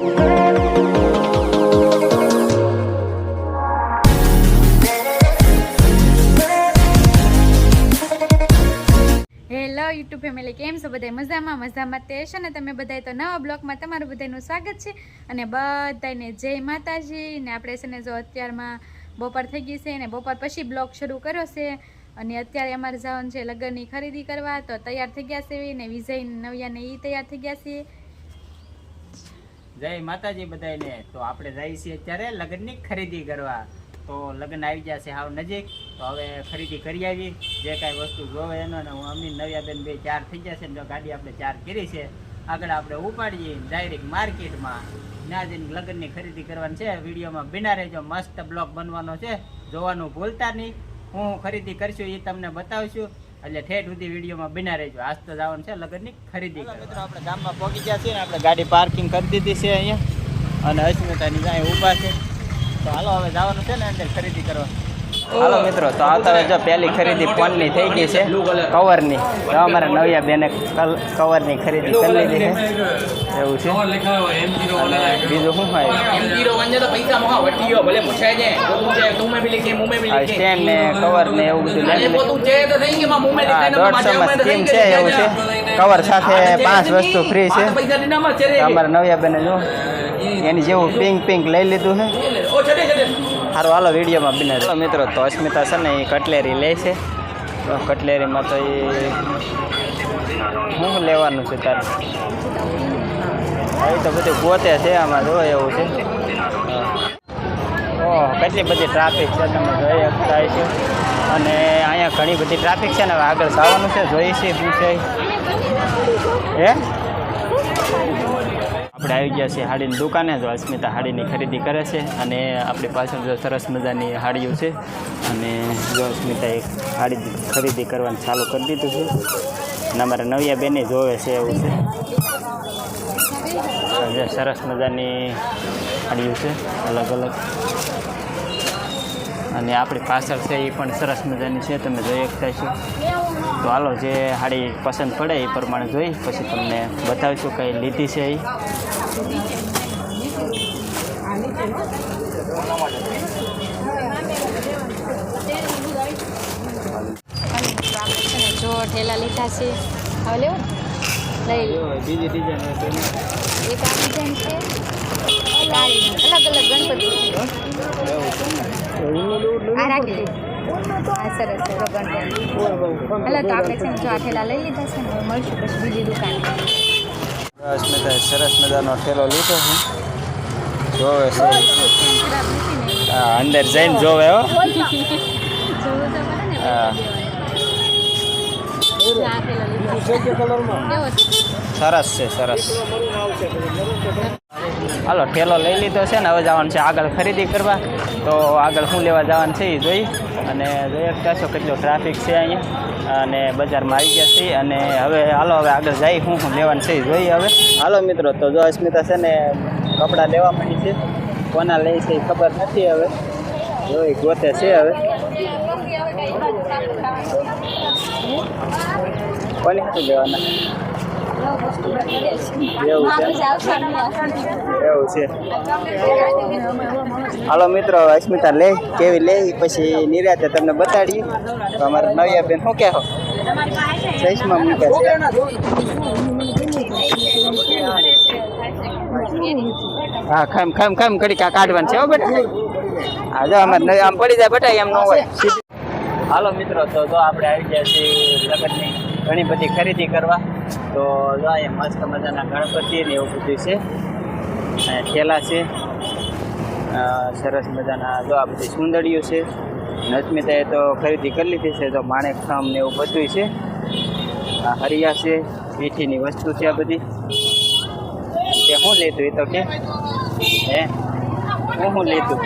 YouTube family કેમ છો બધા મજામાં મજામાં તે છે ને તમે બધાય તો નવા બ્લોગમાં તમારું બધાનું સ્વાગત છે અને બધાને જય માતાજી. ને આપણે છે ને જો અત્યારમાં બપોર થઈ ગઈ છે ને બપોર પછી બ્લોગ શરૂ કર્યો છે અને અત્યારે અમારે જવાનું છે લગ્નની ખરીદી કરવા. તો તૈયાર થઈ ગયા છે ને વિજય નવ્યા ને એ તૈયાર થઈ ગયા છે. જય માતાજી બધાને તો આપણે જઈએ છીએ અત્યારે લગ્નની ખરીદી કરવા. તો લગ્ન આવી છે હાવ નજીક. તો હવે ખરીદી કરી આવી જે કાંઈ વસ્તુ જોવે એનો ને હું અમી નવ્યાબેન બે ચાર થઈ જશે ને જો ગાડી આપણે ચાર કરી છે. આગળ આપણે ઉપાડીએ ડાયરેક્ટ માર્કેટમાં. ત્યાં જઈને લગ્નની ખરીદી કરવાની છે. વિડીયોમાં બિના રહેજો, મસ્ત બ્લોગ બનવાનો છે. જોવાનું ભૂલતા નહીં. હું ખરીદી કરશું એ તમને બતાવશું. એટલે ઠેઠ સુધી વિડીયોમાં બિના રહેજો. આજ તો જવાનું છે લગ્નની ખરીદી મિત્રો આપણે ગામમાં પહોંચી ગયા છીએ ને આપણે ગાડી પાર્કિંગ કરી દીધી છે અહીંયા. અને અસ્મિતાની જાય ઊભા છે. તો હાલો હવે જવાનું છે ને અંદર ખરીદી કરવા. હાલો મિત્રો તો આવતા જો પહેલી ખરીદી ફોનની થઈ ગઈ છે કવરની તો અમારા નવિયા બેને કલ કવરની ખરીદી કરી લીધી છે. એવું છે. બીજું શું હોય? સ્ટેન્ડ ને કવર ને એવું બધું અને લઈ પોતું છે તો થઈ ગયા મું મેં હા લીખાય ને દોઢસો મારા માં ઉમેર સ્કીમ છે એવું છે. કવર સાથે પાંચ વસ્તુ ફ્રી છે. અમારે નવિયા બેને જો એની જેવું પિંક પિંક લઈ લીધું છે. સારું હાલો, વિડીયોમાં બિને મિત્રો, તો અસ્મિતા છે ને એ કટલેરી લે છે. કટલેરીમાં તો એ શું લેવાનું છે તારે? એ તો બધું પોતે છે, આમાં જો એવું છે. ઓહ, કેટલી બધી ટ્રાફિક છે, તમે જોઈ શકતા છો અને અહીંયા ઘણી બધી ટ્રાફિક છે ને, હવે આગળ જવાનું છે જોઈએ છીએ શું છે. હે? આપણે આવી ગયા છીએ હાડીની દુકાને. તો અસ્મિતા હાડીની ખરીદી કરે છે અને આપણી પાછળ જો સરસ મજાની હાડીઓ છે. અને જો અસ્મિતા એક હાડી ખરીદી કરવાનું ચાલુ કરી દીધું છે. અને અમારા નવિયા બેને જોવે છે એવું છે. સરસ મજાની હાડીઓ છે, અલગ અલગ. અને આપણી પાછળ છે એ પણ સરસ મજાની છે. તમે જોઈ શકતા છો તો હાલો જે હાડી પસંદ પડે એ પ્રમાણે જોઈ પછી તમને બતાવીશું કઈ લીધી છે એ. જો ઠેલા લીધા છે. હવે લેવું? લઈ એક આ ડિઝાઇન છે. અલગ અલગ ગણપતિ. આ રાખી સરસ છે જો એટલે તો આપણે છે ને જો આ ઠેલા લઈ લીધા છે ને મળશું પછી બીજી દુકાને અસ્મિતા સરસ મજાનો ઠેલો લીધો હું જોવે અંદર જઈને જોવે હો હા છે સરસ છે, સરસ. હાલો, ઠેલો લઈ લીધો છે ને, હવે જવાનું છે આગળ ખરીદી કરવા. તો આગળ શું લેવા જવાનું છે એ જોઈ. અને જોઈ શકતા કેટલો ટ્રાફિક છે અહીંયા. અને બજારમાં આવી ગયા છીએ. અને હવે, હાલો, હવે આગળ જઈ શું શું લેવાનું છે એ જોઈએ હવે. હાલો મિત્રો, તો જો અસ્મિતા છે ને, કપડાં લેવા માંડી છે. કોના લે છે એ ખબર નથી હવે. જોઈ, ગોતે છે હવે. કોની શું લેવાના? એવું હાલો મિત્રો, અસ્મિતા લે, કેવી લે? પછી નિરાતે તમને બતાડીએ. તો અમારા નવ્યા બેન, શું કહેવો ચશ્મા મૂક્યા છે. હા, ખામ ખામ ખામ કરી કાઢવાનું છે, હો બેટા. હા, જો, અમારે આમ પડી જાય બેટા, એમ ન હોય. હાલો મિત્રો, તો જો આપણે આવી ગયા છીએ લગ્નની ઘણી બધી ખરીદી કરવા. તો જો અહીંયા મસ્ત મજાના ગણપતિ ને એવું બધું છે. અને થેલા છે. સરસ મજાના જો આ બધી સુંદરીઓ છે. નસ્મિતાએ તો ખરીદી કરી લીધી છે તો માણેક ખામ ને એવું બધું છે. હરિયા છે, મીઠીની વસ્તુ છે આ બધી. તે શું લીધું એ તો કે. હે? હું શું લીધું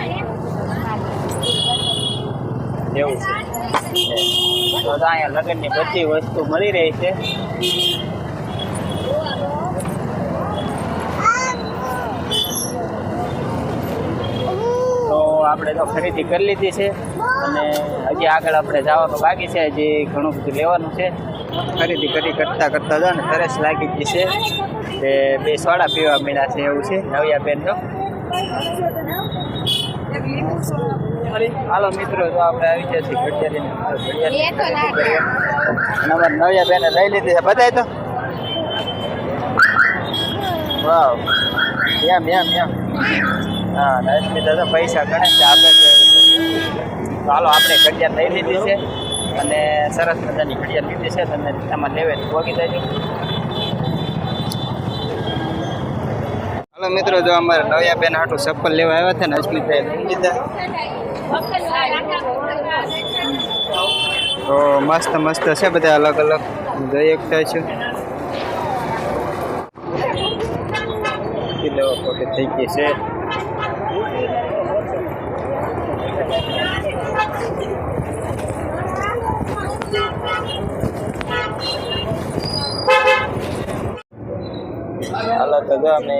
એવું છે. તો અહીંયા લગ્નની બધી વસ્તુ મળી રહી છે. આપણે તો ખરીદી કરી લીધી છે. અને હજી આગળ આપણે જવાનું બાકી છે. હજી ઘણું બધું લેવાનું છે. ખરીદી કરી કરતાં કરતાં જો ને સરસ લાગી ગઈ છે. તે બે સોડા પીવા મળ્યા છે એવું છે નવિયા બેન તો હાલો મિત્રો તો આપણે આવી ગયા છીએ અમારે નવિયા બેને લઈ લીધી છે. બધાય તો? વાવ. એમ એમ એમ હા નરેશભાઈ તો પૈસા ગણે છે આપે છે. હાલો આપણે ઘડિયાળ લઈ લીધી છે. અને સરસ મજાની ઘડિયાળ લીધી છે. તમે એમાં લેવે તો ભોગી દેજો હાલો મિત્રો જો અમારે નવ્યા બેન આટલું ચપ્પલ લેવા આવ્યા છે ને લઈ લીધા. તો મસ્ત મસ્ત છે બધા અલગ અલગ. જોઈ એકતા છે. કિલો પોતે થઈ ગઈ છે. હાલો તો જો અમે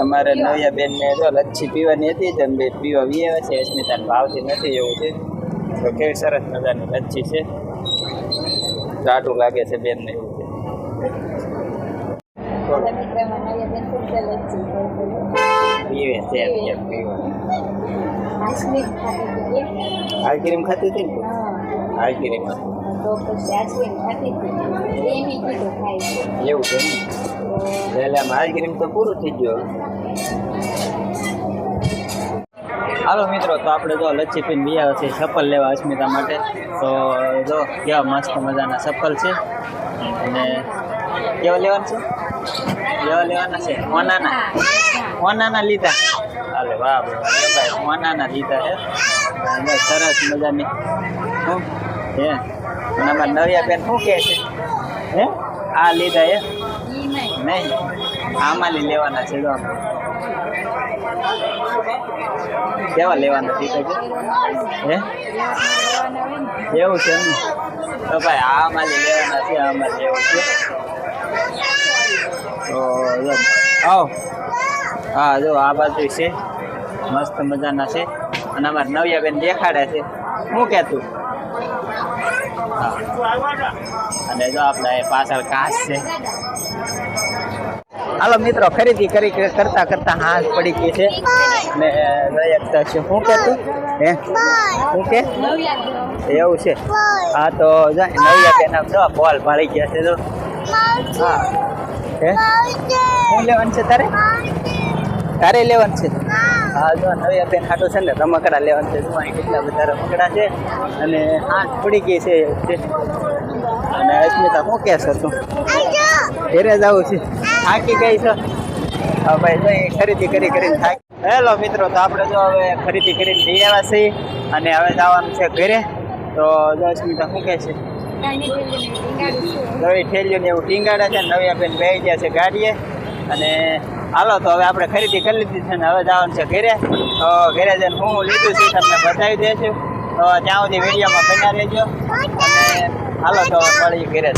અમારે નવિયા બેન ને જો લચ્છી પીવાની હતી તો બે પીવા વીએ છે અસ્મિતાને ભાવતી નથી એવું છે. તો કેવી સરસ મજાની લચ્છી છે. જાડું લાગે છે બેન ને એવું છે પીવે છે એમ કેમ પીવે આઈસ્ક્રીમ ખાતી હતી ને? એવું છે ને પૂરું થઈ ગયું હાલો મિત્રો, તો આપણે જો લચ્છી પીને બી આવે છે સફલ લેવા અસ્મિતા માટે. તો જો કેવા મસ્ત મજાના ચપ્પલ છે. અને કેવા લેવાના છે? કેવા લેવાના છે? ઓનાના. ઓનાના લીધા. હાલે, વાહ ભાઈ ઓનાના લીધા છે. સરસ મજાની. શું હે. અને અમારા નરિયા બેન શું કહે છે? હે? આ લીધા હે નહીં. આમાં લઈ લેવાના છે. કેવા લેવાના છે? હે? એવું છે એમ? તો ભાઈ આ માલી લેવાના છે, આમાં લેવું છે. તો આવો. હા, જો, આ બાજુ છે. મસ્ત મજાના છે. અને અમારે નવ્યા બેન દેખાડે છે. શું કહેતું હા. અને જો, આપણે પાછળ કાચ છે. હાલો મિત્રો, ખરીદી કરી કરી કરતા કરતા હાથ પડી ગઈ છે. ને લઈ શકતા છે. શું કહેતું હે? શું કે? એવું છે. હા તો જાય નવિયા કે આમ જો, બોલ ભાળી ગયા છે તો હા. હે? શું લેવાનું છે તારે? તારે લેવાનું છે? હા, જો નવિયા બેન હાટો છે ને, રમકડા લેવાનું છે. જો, અહીં કેટલા બધા રમકડા છે. અને હાથ પડી ગઈ છે. અને અસ્મિતા, શું કહેશો તું? ઘેરે જવું છે. થાકી ગઈ છો. ભાઈ જો ખરીદી કરી કરીને થાકી. હેલો મિત્રો તો આપણે જો હવે ખરીદી કરીને લઈ આવ્યા છીએ અને હવે જવાનું છે ઘરે. તો જો અસ્મિતા શું કહે છે? નવી ઠેલીઓ ને એવું ટીંગાડા છે નવી આપણે બે ગયા છે ગાડીએ. અને હાલો તો હવે આપણે ખરીદી કરી લીધી છે ને હવે જવાનું છે ઘરે. તો ઘરે જઈને હું લીધું છું તમને બતાવી દઈશું તો ત્યાં સુધી વિડીયોમાં બના રહેજો. અને હાલો તો મળી ઘરે.